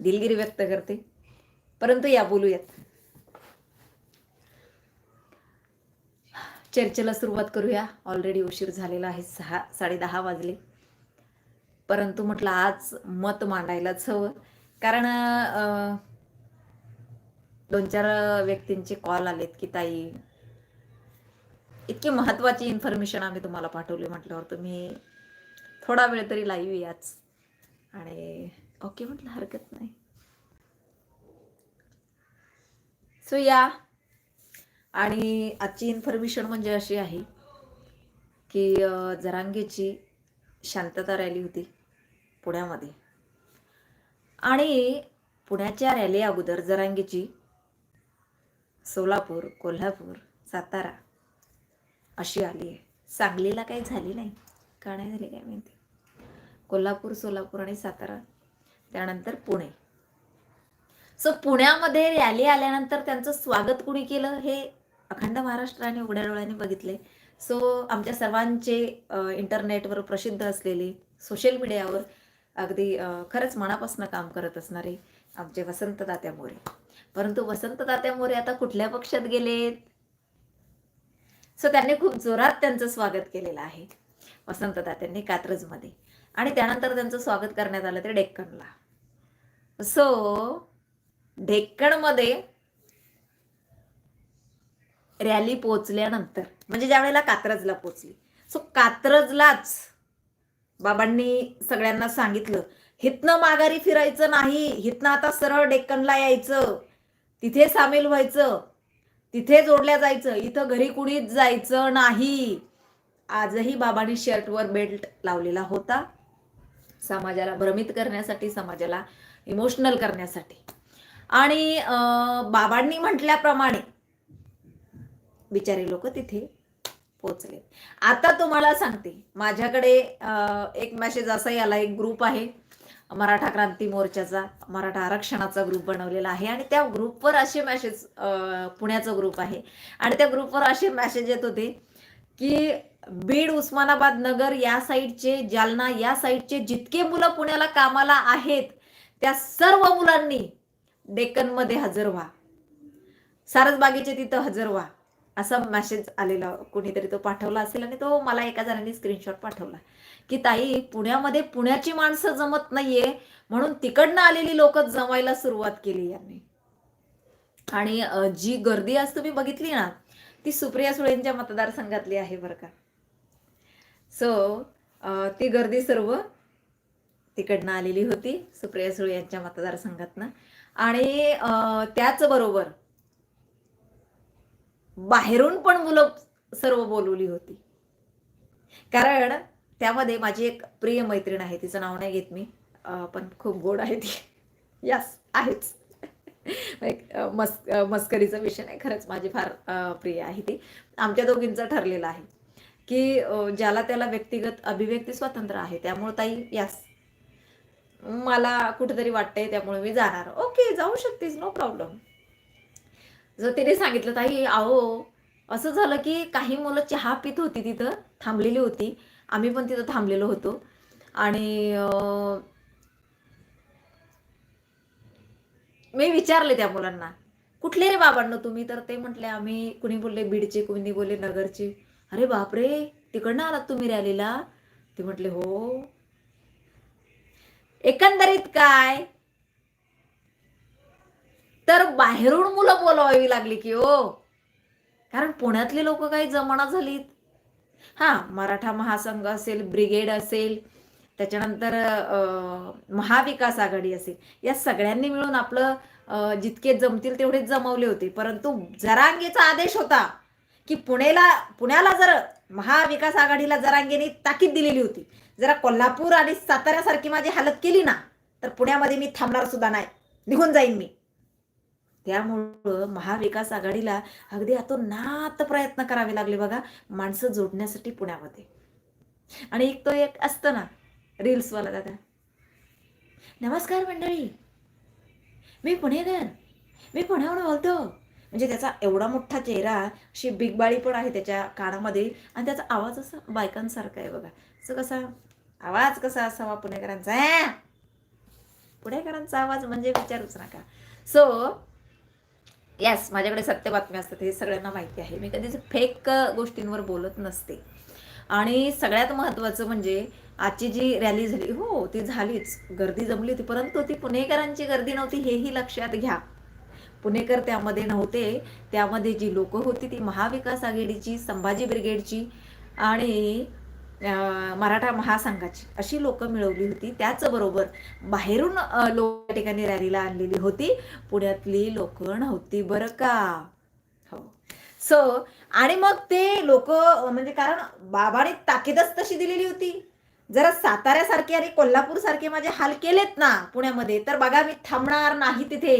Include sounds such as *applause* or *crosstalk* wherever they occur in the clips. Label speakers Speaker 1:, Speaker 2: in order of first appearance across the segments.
Speaker 1: दिलगिरी व्यक्त करते. परंतु या बोलूयात. चर्चेला सुरुवात करूया. ऑलरेडी उशीर झालेला आहे सहा साडेदहा वाजले. परंतु म्हटलं आज मत मांडायलाच हवं. कारण दोन चार व्यक्तींचे कॉल आलेत की ताई इतकी महत्वाची इन्फॉर्मेशन आम्ही तुम्हाला पाठवली. म्हटल्यावर तुम्ही थोडा वेळ तरी लाईव्ह याच आणि ओके म्हटलं हरकत नाही. सो या आणि आजची इन्फॉर्मेशन म्हणजे अशी आहे की जरांगेची शांतता रॅली होती पुण्यामध्ये. आणि पुण्याच्या रॅली अगोदर जरांगेची सोलापूर कोल्हापूर सातारा अशी आली आहे. सांगलीला काही झाली नाही? का नाही झाली काय माहिती? कोल्हापूर सोलापूर आणि सातारा त्यानंतर पुणे. सो पुण्यामध्ये रॅली आल्यानंतर त्यांचं स्वागत कुणी केलं हे अखंड महाराष्ट्राने उघड्या डोळ्याने बघितले सो आमच्या सर्वांचे इंटरनेटवर प्रसिद्ध असलेले सोशल मीडियावर अगदी खरंच मनापासून काम करत असणारे आमचे वसंत तात्या मोरे. परंतु वसंत तात्या मोरे आता कुठल्या पक्षात गेलेत? सो त्यांनी खूप जोरात त्यांचं स्वागत केलेलं आहे. वसंत तात्यांनी कात्रजमध्ये. आणि त्यानंतर त्यांचं स्वागत करण्यात आलं ते डेक्कनला. सो ढेक्कणमध्ये रॅली पोचल्यानंतर म्हणजे ज्या वेळेला कात्रजला पोचली सो कात्रजलाच बाबांनी सगळ्यांना सांगितलं हितनं माघारी फिरायचं नाही हितनं आता सरळ डेक्कनला यायचं तिथे सामील व्हायचं तिथे जोडल्या जायचं इथं घरी कुणीच जायचं नाही. आजही बाबांनी शर्टवर बेल्ट लावलेला होता. समाजाला भ्रमित करण्यासाठी समाजाला इमोशनल करण्यासाठी. आणि बाबांनी म्हटल्याप्रमाणे बिचारे लोक तिथे पोचले आता तुम्हाला सांगते माझ्याकडे एक मेसेज असाही आला एक ग्रुप आहे. मराठा क्रांती मोर्चाचा मराठा आरक्षणाचा ग्रुप बनवलेला आहे. आणि त्या ग्रुपवर असे मेसेज पुण्याचा ग्रुप आहे. आणि त्या ग्रुपवर असे मेसेज येत होते की बीड उस्मानाबाद नगर या साईडचे जालना या साईडचे जितके मुलं पुण्याला कामाला आहेत त्या सर्व मुलांनी डेक्कनमध्ये हजर व्हा. सारसबागेचे तिथं हजर व्हा. असा मेसेज आलेला कोणीतरी तो पाठवला असेल आणि तो मला एका जणांनी स्क्रीनशॉट पाठवला की ताई पुण्यामध्ये पुण्याची माणसं जमत नाहीये म्हणून तिकडनं आलेली लोक जमायला सुरुवात केली यांनी. आणि जी गर्दी आज तुम्ही बघितली ना ती सुप्रिया सुळेंच्या मतदारसंघातली आहे बरं का. सो ती गर्दी सर्व तिकडनं आलेली होती सुप्रिया सुळे यांच्या मतदारसंघातनं. आणि त्याचबरोबर बाहेरून पण मुलं सर्व बोलवली होती. कारण त्यामध्ये माझी एक प्रिय मैत्रीण आहे तिचं नाव नाही घेत मी पण खूप गोड आहे ती. यस आहेच. मस् मस्करीचा विषय नाही खरंच माझी फार प्रिय आहे ती. आमच्या दोघींचा ठरलेला आहे की ज्याला त्याला व्यक्तिगत अभिव्यक्ती स्वातंत्र्य आहे त्यामुळे ताई यास मला कुठेतरी वाटतंय त्यामुळे मी जाणार. ओके जाऊ शकतेस नो प्रॉब्लेम जर तिने सांगितलं ताई आहो असं झालं की काही मुलं चहा पित होती तिथं थांबलेली होती. आम्ही पण तिथं थांबलेलो होतो. आणि मी विचारले त्या मुलांना कुठले रे बाबांनो तुम्ही? तर ते म्हटले आम्ही कुणी बोलले बीडचे कुणी बोलले नगरचे. अरे बापरे तिकडनं आलात तुम्ही रॅलीला? ते म्हटले हो. एकंदरीत काय? तर बाहेरून मुलं बोलवावी लागली की ओ कारण पुण्यातले लोक काही जमाना झालीत. हा मराठा महासंघ असेल ब्रिगेड असेल त्याच्यानंतर महाविकास आघाडी असेल या सगळ्यांनी मिळून आपलं जितके जमतील तेवढेच जमवले होते. परंतु जरांगेचा आदेश होता. की पुणेला पुण्याला जर महाविकास आघाडीला जरांगेने ताकीद दिलेली होती जरा कोल्हापूर आणि साताऱ्यासारखी माझी हालत केली ना तर पुण्यामध्ये मी थांबणार सुद्धा नाही. निघून जाईन मी. त्यामुळं महाविकास आघाडीला अगदी नात प्रयत्न करावे लागले बघा माणसं जोडण्यासाठी पुण्यामध्ये. आणि एक तो एक असतं ना रील्सवाला दादा. नमस्कार मंडळी. मी पुणेकर. मी पुण्याहून बोलतो. म्हणजे त्याचा एवढा मोठा चेहरा अशी बिगबाळी पण आहे त्याच्या कानामध्ये आणि त्याचा आवाज असा बायकांसारखा आहे बघा. असं कसा आवाज कसा असावा पुणेकरांचा पुणेकरांचा आवाज म्हणजे विचारूच नका. सो येस माझ्याकडे सत्य बातम्या असतात हे सगळ्यांना माहिती आहे. मी कधीच फेक गोष्टींवर बोलत नसते. आणि सगळ्यात महत्त्वाचं म्हणजे आजची जी रॅली झाली हो ती झालीच. गर्दी जमली होती परंतु ती पुणेकरांची गर्दी नव्हती हेही लक्षात घ्या. पुणेकर त्यामध्ये नव्हते. त्यामध्ये जी लोक होती ती महाविकास आघाडीची संभाजी ब्रिगेडची आणि मराठा महासंघाची अशी लोक मिळवली होती. त्याचबरोबर बाहेरून लोक त्या ठिकाणी रॅलीला आणलेली होती. पुण्यातली लोक नव्हती बरं का? हो. सो आणि मग ते लोक म्हणजे कारण बाबाने ताकीदच तशी दिलेली होती. जरा साताऱ्यासारखे आणि कोल्हापूर सारखे माझे हाल केलेत ना पुण्यामध्ये तर बघा मी थांबणार नाही तिथे.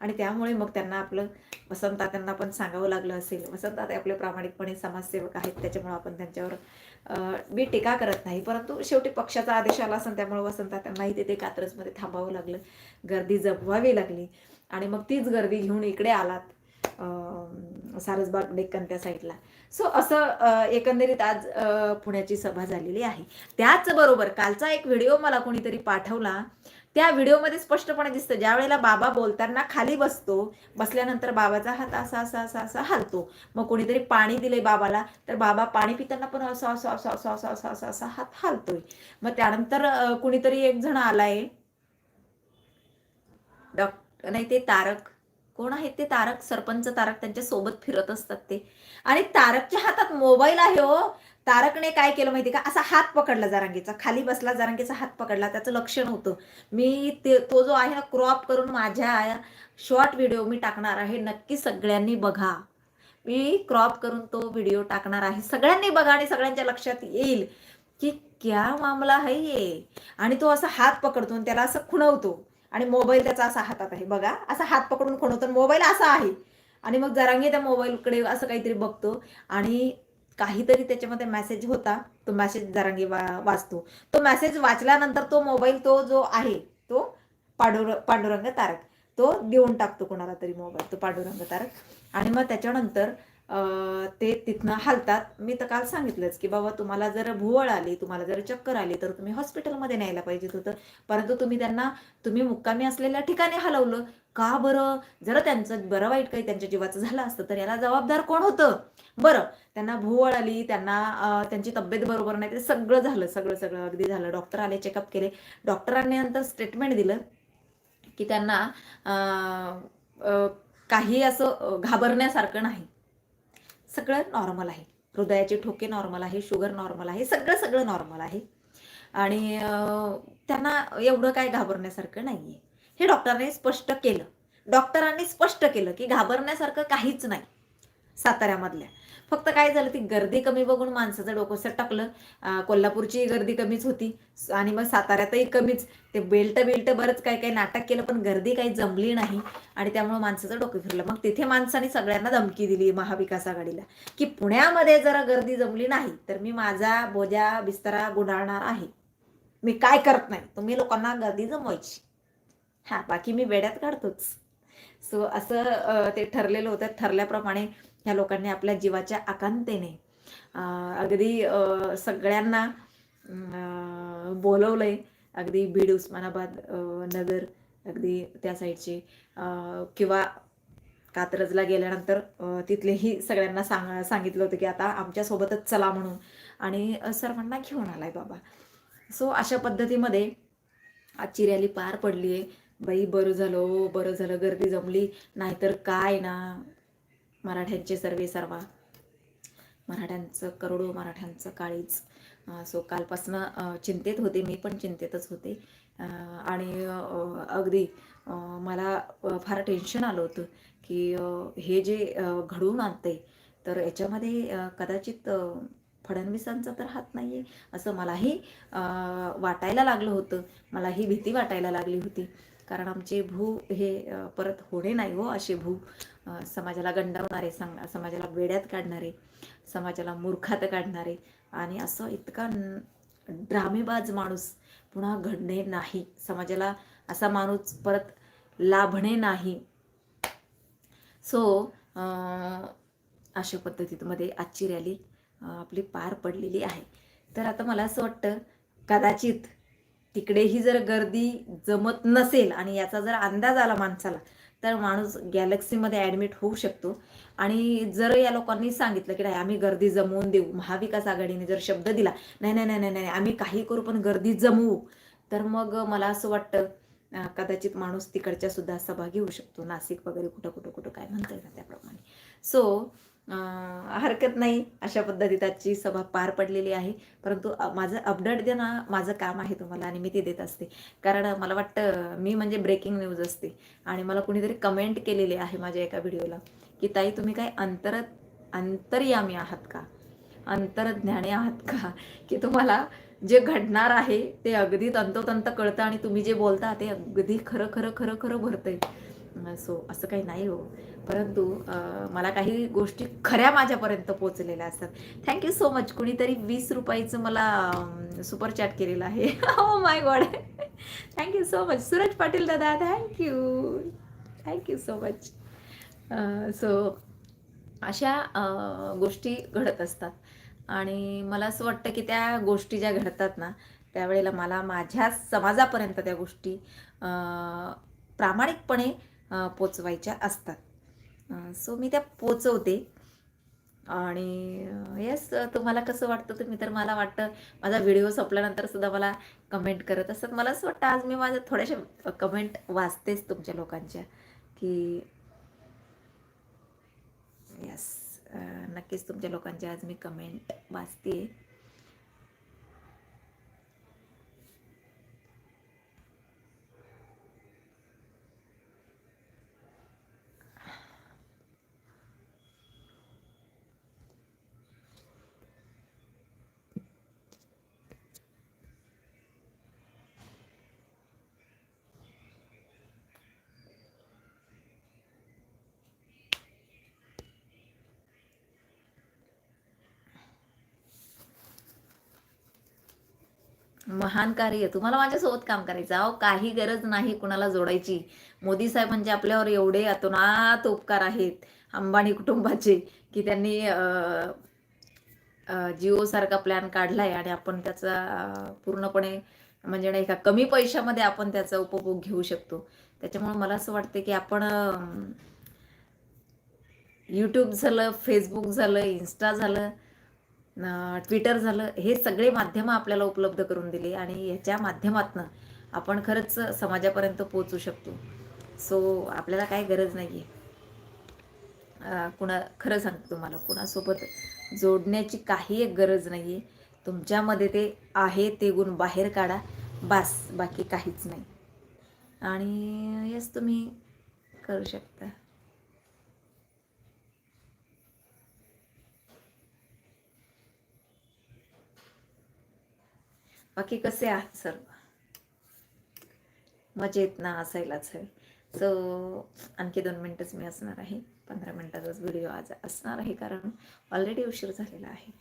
Speaker 1: आणि त्यामुळे मग त्यांना आपलं वसंता त्यांना पण सांगावं लागलं असेल. वसंता ते आपले प्रामाणिकपणे समाजसेवक आहेत त्याच्यामुळे आपण त्यांच्यावर मी टीका करत नाही. परंतु शेवटी पक्षाचा आदेश आला असेल त्यामुळे वसंता त्यांनाही तिथे कात्रजमध्ये थांबावं लागलं. गर्दी जमवावी लागली. आणि मग तीच गर्दी घेऊन इकडे आलात सारसबाग डेक्कन त्या साईडला. सो असं एकंदरीत आज पुण्याची सभा झालेली आहे. त्याचबरोबर कालचा एक व्हिडिओ मला कोणीतरी पाठवला. त्या व्हिडिओमध्ये स्पष्टपणे दिसतं. ज्या वेळेला बाबा बोलताना खाली बसतो बसल्यानंतर बाबाचा हात असा असा असा असा हालतो. मग कोणीतरी पाणी दिले बाबाला तर बाबा पाणी पिताना पण असं असं असं असं असं असं असं असा हात हालतोय. मग त्यानंतर कुणीतरी एक जण आलाय. डॉक्टर नाही ते तारक. कोण आहेत ते तारक? सरपंच तारक त्यांच्यासोबत फिरत असतात ते. आणि तारकच्या हातात मोबाईल आहे हो. तारकने काय केलं माहिती का? असा हात पकडला जारांगीचा. खाली बसला जारांगीचा हात पकडला. त्याचं लक्ष नव्हतं मी ते तो जो आहे ना क्रॉप करून माझ्या शॉर्ट व्हिडिओ मी टाकणार आहे. नक्की सगळ्यांनी बघा. मी क्रॉप करून तो व्हिडिओ टाकणार आहे. सगळ्यांनी बघा आणि सगळ्यांच्या लक्षात येईल की क्या मामला आहे ये? आणि तो असा हात पकडतो आणि त्याला असं खुणवतो. आणि मोबाईल त्याचा असा हातात आहे. बघा असा हात पकडून खुणवतो मोबाईल असा आहे. आणि मग जरांगी त्या मोबाईलकडे असं काहीतरी बघतो. आणि काहीतरी त्याच्यामध्ये मेसेज होता. तो मेसेज जरांगी वा वाचतो. तो मेसेज वाचल्यानंतर तो मोबाईल तो जो आहे तो पांडुर पांडुरंग तारक. तो देऊन टाकतो कोणाला तरी मोबाईल तो पांडुरंग तारक. आणि मग त्याच्यानंतर ते तिथनं हालतात. मी तर काल सांगितलंच की बाबा तुम्हाला जर भुवळ आली तुम्हाला जर चक्कर आली तर तुम्ही हॉस्पिटलमध्ये न्यायला पाहिजे होतं. परंतु तुम्ही त्यांना तुम्ही मुक्कामी असलेल्या ठिकाणी हलवलं. का बरं? जर त्यांचं बरं वाईट काही त्यांच्या जीवाचं झालं असतं तर याला जबाबदार कोण होतं? बरं त्यांना भूवळ आली त्यांना त्यांची तब्येत बरोबर नाही ते सगळं झालं सगळं सगळं अगदी झालं. डॉक्टर आले चेकअप केले. डॉक्टरांनी नंतर स्टेटमेंट दिलं की त्यांना काही असं घाबरण्यासारखं नाही. सगळं नॉर्मल आहे. हृदयाचे ठोके नॉर्मल आहे शुगर नॉर्मल आहे सगळं सगळं नॉर्मल आहे. आणि त्यांना एवढं काय घाबरण्यासारखं नाही आहे हे डॉक्टरांनी स्पष्ट केलं. डॉक्टरांनी स्पष्ट केलं की घाबरण्यासारखं काहीच नाही साताऱ्यामधल्या. फक्त काय झालं ती गर्दी कमी बघून माणसाचं डोकं टाकलं. अं, कोल्हापूरची गर्दी कमीच होती आणि मग साताऱ्यातही कमीच. ते बेल्ट बेल्ट बरंच काय काय नाटक केलं पण गर्दी काही जमली नाही आणि त्यामुळे माणसाचं डोकं फिरलं. मग तिथे माणसाने सगळ्यांना धमकी दिली महाविकास आघाडीला की पुण्यामध्ये जरा गर्दी जमली नाही तर मी माझा बोजा बिस्तरा गुंडाळणार आहे. मी काय करत नाही? तुम्ही लोकांना गर्दी जमवायची. हा बाकी मी वेड्यात काढतोच. सो असं ते ठरलेलं होतं. ठरल्याप्रमाणे ह्या लोकांनी आपल्या जीवाच्या आकांतेने अगदी सगळ्यांना बोलवलंय. अगदी बीड उस्मानाबाद नगर अगदी त्या साईडचे किंवा कात्रजला गेल्यानंतर तिथलेही सगळ्यांना सांग सांगितलं होतं की आता आमच्यासोबतच चला म्हणून. आणि सर्वांना घेऊन आलाय बाबा. सो अशा पद्धतीमध्ये आजची रॅली पार पडली आहे बाई बरं झालं हो बरं झालं गर्दी जमली. नाहीतर काय ना? मराठ्यांचे सर्वे सर्वा. मराठ्यांचं करोडो मराठ्यांचं काळीच सो कालपासनं चिंतेत होते मी पण चिंतेतच होते. आणि अगदी मला फार टेन्शन आलं होतं की हे जे घडवून आणते तर याच्यामध्ये कदाचित फडणवीसांचा तर हात नाही आहे असं मलाही वाटायला लागलं होतं. मलाही भीती वाटायला लागली होती. कारण आमचे भू हे परत होणे नाही हो असे भू. समाजाला गंडावणारे सांग समाजाला वेड्यात काढणारे समाजाला मूर्खात काढणारे. आणि असं इतका ड्रामेबाज माणूस पुन्हा घडणे नाही. समाजाला असा माणूस परत लाभणे नाही. सो अशा पद्धतीमध्ये आजची रॅली आपली पार पडलेली आहे. तर आता मला असं वाटतं कदाचित तिकडेही जर गर्दी जमत नसेल आणि याचा जर अंदाज आला माणसाला तर माणूस गॅलेक्सीमध्ये ॲडमिट होऊ शकतो. आणि जर या लोकांनी सांगितलं की नाही आम्ही गर्दी जमवून देऊ महाविकास आघाडीने जर शब्द दिला नाही नाही नाही नाही नाही आम्ही काही करू पण गर्दी जमवू तर मग मला असं वाटतं कदाचित माणूस तिकडच्या सुद्धा सभा घेऊ शकतो. नाशिक वगैरे कुठं कुठं कुठं काय म्हणता येईल त्याप्रमाणे. सो हरकत नाही अशा पद्धतीत आजची सभा पार पडलेली आहे. परंतु माझं अपडेट देणं माझं काम आहे तुम्हाला आणि मी ते देत असते. कारण मला वाटतं मी म्हणजे ब्रेकिंग न्यूज असते. आणि मला कुणीतरी कमेंट केलेली आहे माझ्या एका व्हिडिओला की ताई तुम्ही काय अंतर अंतर्यामी आहात का? अंतरज्ञानी आहात का? की तुम्हाला जे घडणार आहे ते अगदी तंतोतंत कळतं आणि तुम्ही जे बोलता ते अगदी खरं खरं खरं खरं भरतंय. सो असं काही नाही हो. परंतु मला काही गोष्टी खऱ्या माझ्यापर्यंत पोचलेल्या असतात. थँक्यू सो मच कुणीतरी वीस रुपयाचं मला सुपर चॅट केलेलं आहे. हो my god thank you so much Suraj Patil दादा thank you thank you so much so अशा गोष्टी घडत असतात. आणि मला असं वाटतं की त्या गोष्टी ज्या घडतात ना त्यावेळेला मला माझ्या समाजापर्यंत त्या गोष्टी प्रामाणिकपणे पोचवायच्या असतात. सो मी त्या पोचवते. आणि येस तुम्हाला कसं वाटतं तुम्ही तर मला वाटतं माझा व्हिडिओ संपल्यानंतर सुद्धा मला कमेंट करत असतात. मला असं वाटतं आज मी माझ्या थोड्याशा कमेंट वाचतेच तुमच्या लोकांच्या की येस नक्कीच तुमच्या लोकांच्या आज मी कमेंट वाचते महान कार्य तुम्हाला माझ्यासोबत काम करायचं अहो काही गरज नाही कुणाला जोडायची. मोदी साहेब म्हणजे आपल्यावर एवढे अतोनात उपकार आहेत. अंबानी कुटुंबाचे की त्यांनी जिओ सारखा जिओसारखा प्लॅन काढलाय आणि आपण त्याचा पूर्णपणे म्हणजे नाही का कमी पैशामध्ये आपण त्याचा उपभोग घेऊ शकतो. त्याच्यामुळे मला असं वाटतं की आपण यूट्यूब झालं फेसबुक झालं इन्स्टा झालं ट्विटर झालं हे सगळे माध्यमं आपल्याला उपलब्ध करून दिली आणि ह्याच्या माध्यमातनं आपण खरंच समाजापर्यंत पोचू शकतो. सो आपल्याला काय गरज नाही आहे कुणा खरं सांगतो तुम्हाला कुणासोबत जोडण्याची काही एक गरज नाही आहे तुमच्यामध्ये ते आहे ते गुण बाहेर काढा बास बाकी काहीच नाही. आणि यस तुम्ही करू शकता. बाकी कसे आहात सर्व? मजेत ना असायलाच हवे. सो आणखी दोन मिनटंच मी असणार आहे. पंधरा मिनटाचाच व्हिडिओ आज असणार आहे कारण ऑलरेडी उशीर झालेला आहे.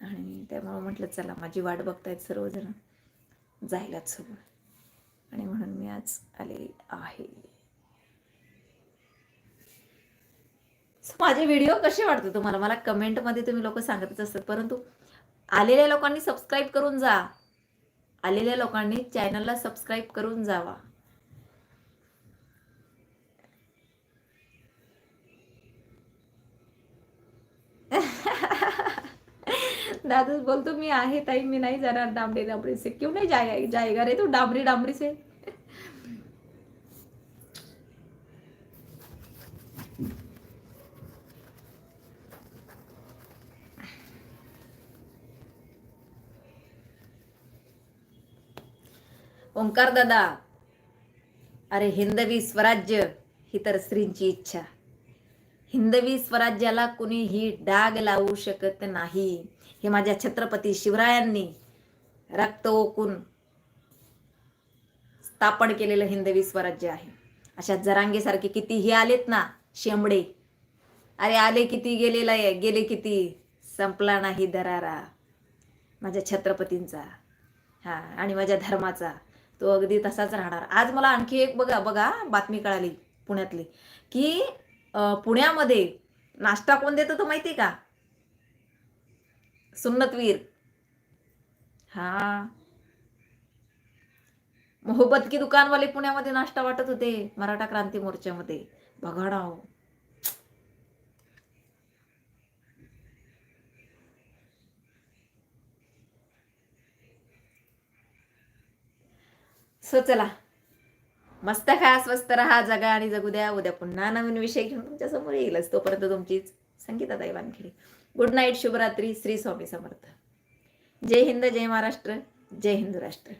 Speaker 1: आणि त्यामुळं म्हटलं चला माझी वाट बघतायत सर्वजण. जायलाच हवं. आणि म्हणून मी आज आलेली आहे. माझे व्हिडिओ कसे वाटते तुम्हाला? मला कमेंटमध्ये तुम्ही लोक सांगतच असतात. परंतु आलेल्या लोकांनी सबस्क्राईब करून जा. आलेल्या लोकांनी चॅनलला सबस्क्राईब करून जावा. *laughs* दादा बोलतो मी आहे ताई मी नाही जाणार डांबरी डांबरी से क्यों नाही जाए जाएगा रे तू? डांबरी डांबरी से ओंकार दादा अरे हिंदवी स्वराज्य ही तर स्त्रींची इच्छा. हिंदवी स्वराज्याला कुणीही डाग लावू शकत नाही. हे माझ्या छत्रपती शिवरायांनी रक्त ओकून स्थापन केलेलं हिंदवी स्वराज्य आहे. अशा जरांगेसारखे कितीही आलेत ना शेंबडे. अरे आले किती गेलेला आहे गेले किती? संपला नाही दरारा. माझ्या छत्रपतींचा. हा आणि माझ्या धर्माचा. तो अगदी तसाच राहणार. आज मला आणखी एक बघा बघा बातमी कळाली पुण्यातली की पुण्यामध्ये नाश्ता कोण देतो तो माहिती का? सुन्नतवीर हा. मोहब्बत की दुकानवाले पुण्यामध्ये नाश्ता वाटत होते मराठा क्रांती मोर्चामध्ये. बघा सो चला. मस्त खा स्वस्त राहा जगा आणि जगू द्या. उद्या पुन्हा नवीन विषय घेऊन तुमच्यासमोर येईलच. तोपर्यंत तुमचीच संगीता ताई वानखेडे. गुड नाईट शुभरात्री. श्री स्वामी समर्थ. जय हिंद जय महाराष्ट्र. जय हिंदू राष्ट्र.